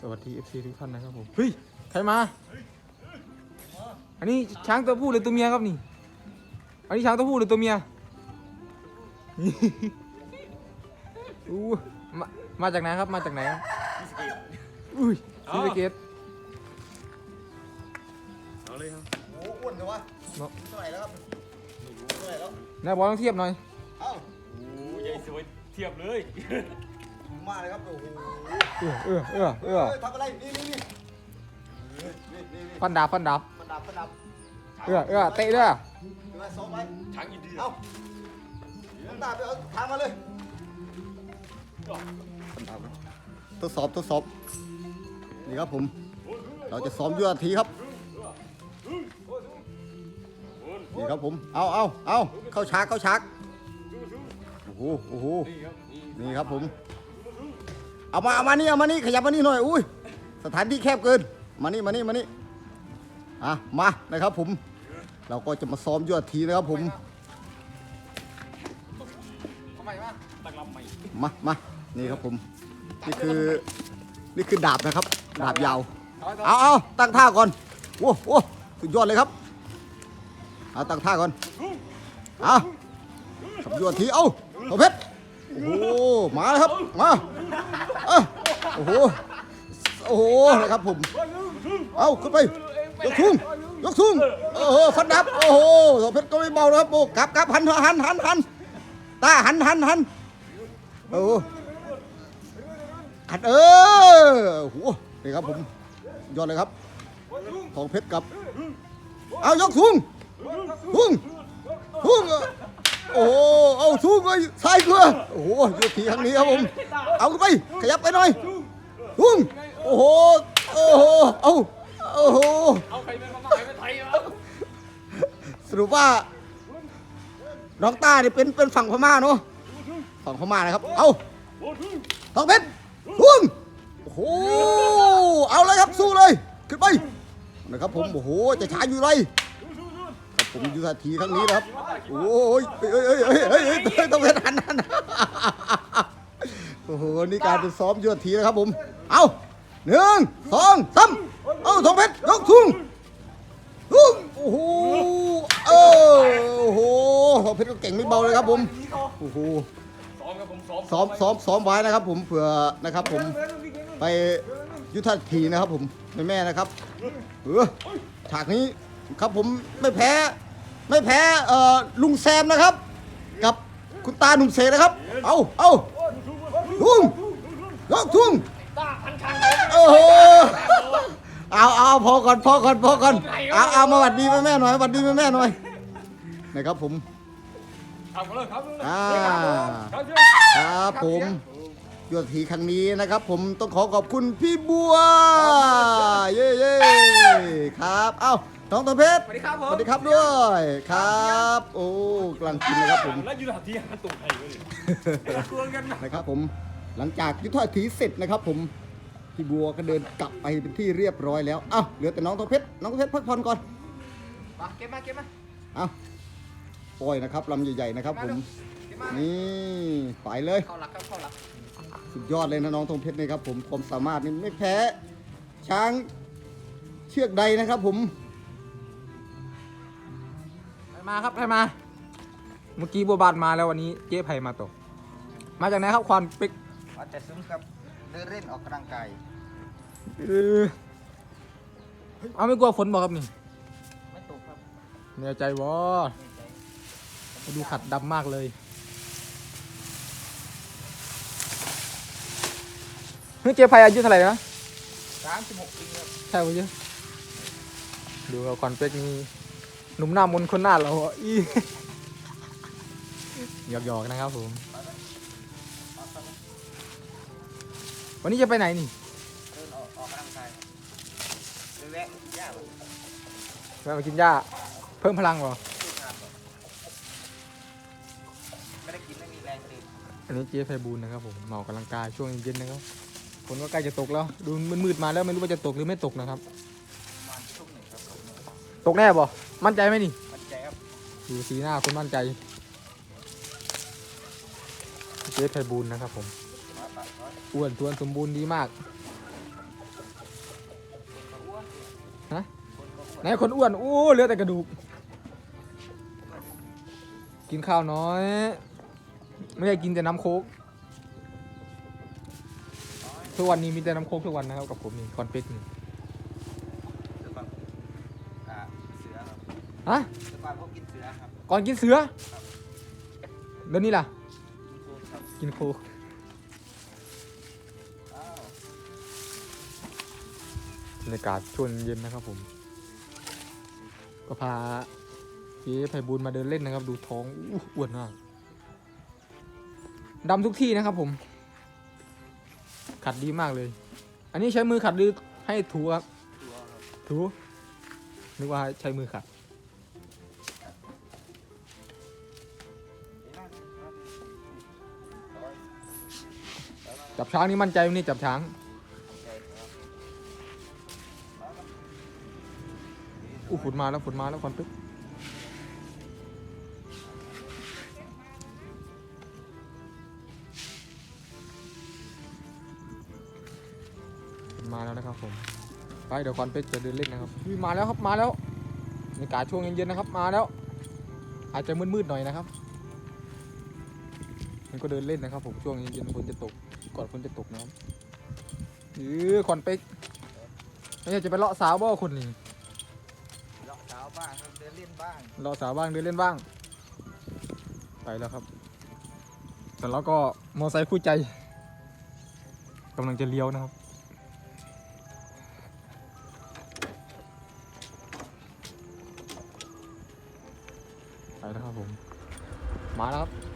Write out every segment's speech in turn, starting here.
สวัสดี FC ทุกท่านนะครับผมเฮ้ยใครมา อันนี้ช้างตัวผู้หรือตัวเมียครับนี่ อันนี้ช้างตัวผู้หรือตัวเมียอู้มามาจากไหนครับมาจากไหนครับอุ้ยซีสะเกตเอาเลยครับโอ้อ้วนเลยวะเนาะเท่าไหร่แล้วครับเท่าไหร่แล้วนายบอลต้องเทียบหน่อย เอ้าโอ้ใหญ่สวยเทียบเลย มาเลยครับโอ้โห เออเออเออเออเฮ้ยทำอะไรนี่นี่นี่นี่นี่นี่ฟันดาบฟันดาบมันดับมันดับเออเออเตะด้วยเดี๋ยวซ้อมไว้ช้างอินเดียเอ้าน้ำตาไปเอาทางมาเลยทดสอบทดสอบนี่ครับผม เราจะซ้อมยุทธทีครับนี่ครับผมเอาเอาเอาเข้าฉากเข้าฉากโอ้โหโอ้โหนี่ครับนี่นี่ครับผม เอามาเอามานี่เอามานี่ขยับมานี่หน่อยอุ้ยสถานที่แคบเกินมานี่มานี่มานี่อะมานะครับผม เราก็จะมาซ้อมยวดทีนะครับผมทำไมวะตั้งลำใหม่มามานี่ครับผม นี่คือนี่คือดาบนะครับ ดาบยาว เอาเอาตั้งท่าก่อนโอ้โหสุดยอดเลยครับเอาตั้งท่าก่อนเอาขับยวดทีเอาเอาเพชรโอ้โหมาเลยครับมา โอ้โห โอ้โหนะครับผม เอาขึ้นไปยกทุ่งยกทุ่งโอ้โหฟันดับ โอ้โหสองเพชรก็ไม่เบานะครับโอ้กลับกลับหันหันหันหันตาหันหันหันโอ้หันเออโอ้โหนี่ครับผมยอดเลยครับทองเพชรกับ เอายกทุ่งทุ่งทุ่งโอ้โหเอาทุ่งเลยซ้ายเกลือโอ้โหยกทีครั้งนี้ครับผม เอาขึ้นไปขยับไปหน่อย ทุ่งโอ้โห โอ้โห เอาโอ้โห เอาใครเป็นมาใครเป็นไทยครับสรุปว่าน้องต้าเนี่ยเป็นเป็นฝั่งพม่าเนาะ ฝั่งพม่านะครับ เอาทองเพชรทุ่งโอ้โห เอาเลยครับสู้เลย ขึ้นไป นะครับผม โอ้โห จะช้าอยู่ไรครับผมยุทธทีครั้งนี้นะครับ โอ้ยเฮ้ยเฮ้ยเฮ้ยเฮ้ยเฮ้ยต้องเป็นหันหันโอ้ โหนี่การเป็นซ้อมยุทธทีนะครับผม เอาหนึ่งสองสามเอาทองเพชรยกทุ่งฮึ่มโอ้โหเออโอ้โหเพชรก็เก่งไม่เบาเลยครับผมโอ้โหซ้อมครับผมซ้อมซ้อมซ้อมซ้อมไว้นะครับ ผมเผื่อนะครับ ผมไปยุทธทีนะครับ ผมแม่แม่นะครับเออฉากนี้ครับผมไม่แพ้ ไม่แพ้เอ่อลุงแซมนะครับ กับคุณตาหนุ่มเสกนะครับ เอาเอา ทุ่งยกทุ่งตาพันคันโอ้โหเอาเอาพอก่อนพอก่อนพอก่อนเอาเอามาหวัดดีแม่แม่ๆหน่อยหวัดดีแม่แม่ๆหน่อยนะครับผมทำกันเลยครับอ่าครับเชื่อครับผมยอดทีครั้งนี้นะครับ ผมต้องขอขอบคุณพี่บัว เย้เย้ครับ เอ้าน้องตะเพชรสวัสดีครับผมสวัสดีครับด้วยครับ โอ้กำลังกินนะครับผม แล้วยืนหัดที่หันตุ่มไทยเลยกวนกันนะนะครับผมหลังจากยุทธทีเสร็จนะครับผมพี่บัวก็เดินกลับไปเป็นที่เรียบร้อยแล้วเอ้าเหลือแต่น้องตะเพชรน้องตะเพชรพักผ่อนก่อนมาเก็บมาเก็บมาเอาปล่อยนะครับลำใหญ่ๆนะครับ ผมเก็บมานี่ไปเลย เข้าหลักครับเข้าหลักสุดยอดเลยนะน้องทองเพชรนะครับผมความสามารถนี่ไม่แพ้ ช้างเชือกใดนะครับผมใคร มาครับใครมา เมื่อกี้บัวบานมาแล้ววันนี้เจ๊ไผ่มาตก มาจากไหนครับควานปิกมาแต่ซุ้มครับเดินเล่นออกกำลังกายเออเอาไม่กลัวฝนบอกครับนี่ไม่ตกครับแน่ใจวะดูขัดดำมากเลยเฮ้ยเจ๊ไผ่อายุเท่าไหร่นะสามสิบหกปีครับ ใช่ปะเจ๊ดูเอาคอนเป็กนี่ หนุ่มหน้ามนต์คนหน้าเราอะอีหยอกๆนะครับผม วันนี้จะไปไหนนี่เดินออกออกกำลังกายครับเลยแวะมากินหญ้าครับแวะมากินหญ้า เพิ่มพลังเหรอสู้งานครับไม่ได้กินไม่มีแรงเลยอันนี้เจ๊ไฟบูลนะครับผมมาออกกำลังกายช่วงเย็นๆนะครับฝนก็ใกล้จะตกแล้ว ดูมืดๆมาแล้วไม่รู้ว่าจะตกหรือไม่ตกนะครับประมาณทุ่มหนึ่งครับตกแน่บ่ มั่นใจไหมนี่ มั่นใจครับดูสีหน้าคุณมั่นใจเจ๊ไฟบูลนะครับผมมาปะร้อยอ้วนทวนสมบูรณ์ดีมาก ฮะคนก็อ้วนไหนคนอ้วนโอ้เหลือแต่กระดูก กินข้าวน้อย ไม่ใช่กินแต่น้ำโค้กทุกวันนี้มีแต่น้ำโค้กทุกวันนะครับกับผมนี่คอนเป็กนี่ เสือปังอ่าเสือครับ ฮะเสือปังพวกกินเสือครับก่อนกินเสือเดี๋ยวนี้ล่ะกินครับกินโคกอ้าวบรรยากาศช่วงเย็นนะครับผม ก็พาเจ๊ไพบูลย์มาเดินเล่นนะครับ ดูท้องอู้อ้วนมากดำทุกที่นะครับผม ขัดดีมากเลย อันนี้ใช้มือขัดหรือให้ถูครับตัวครับ ถูนึกว่าใช้มือขัด จับช้างนี่มั่นใจไหมนี่จับช้าง อู้ฝนมาแล้วฝนมาแล้วควันปึ๊บมาแล้วนะครับผมไปเดี๋ยวควันเป็กจะเดินเล่นนะครับมาแล้วครับมาแล้วบรรยากาศช่วงเย็นๆนะครับมาแล้ว อาจจะมืดๆหน่อยนะครับ มันก็เดินเล่นนะครับผมช่วงเย็นๆฝนจะตก ก่อนฝนจะตกนะครับหรือควันเป็กไม่ใช่จะไปเลาะสาวบ่คนนี้เลาะเท้าบ้างครับเดินเล่นบ้างเราสาวบ้างเดินเล่นบ้าง ไปแล้วครับแต่เราก็มอไซค์คู่ใจกำลังจะเลี้ยวนะครับ ไปแล้วครับผม มาแล้วครับ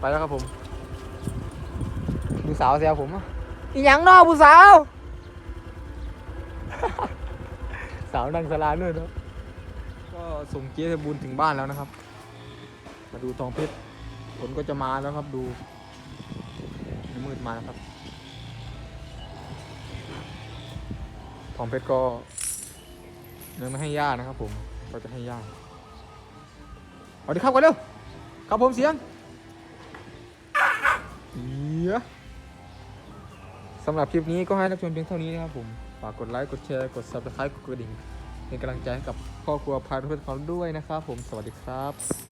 ไปแล้วครับผมผู้สาวแซวผมอะอีหยังนอผู้สาว สาวนั่งสลาด้วยนะก็ส่งเจ๊ไพบุญถึงบ้านแล้วนะครับ มาดูทองเพชรฝนก็จะมาแล้วครับดูมืดมาแล้วครับ ทองเพชรก็ยังไม่ให้ย่านะครับผม ก็จะให้ย่าสวัสดีครับกันเร็วครับผมเสียงเอียสำหรับคลิปนี้ก็ให้รับชมเพียงเท่านี้นะครับผม ฝากกดไลค์ กดแชร์ กด subscribe กดกระดิ่ง เป็นกำลังใจให้กับครอบครัวพาทุกคนเขาด้วยนะครับผม สวัสดีครับ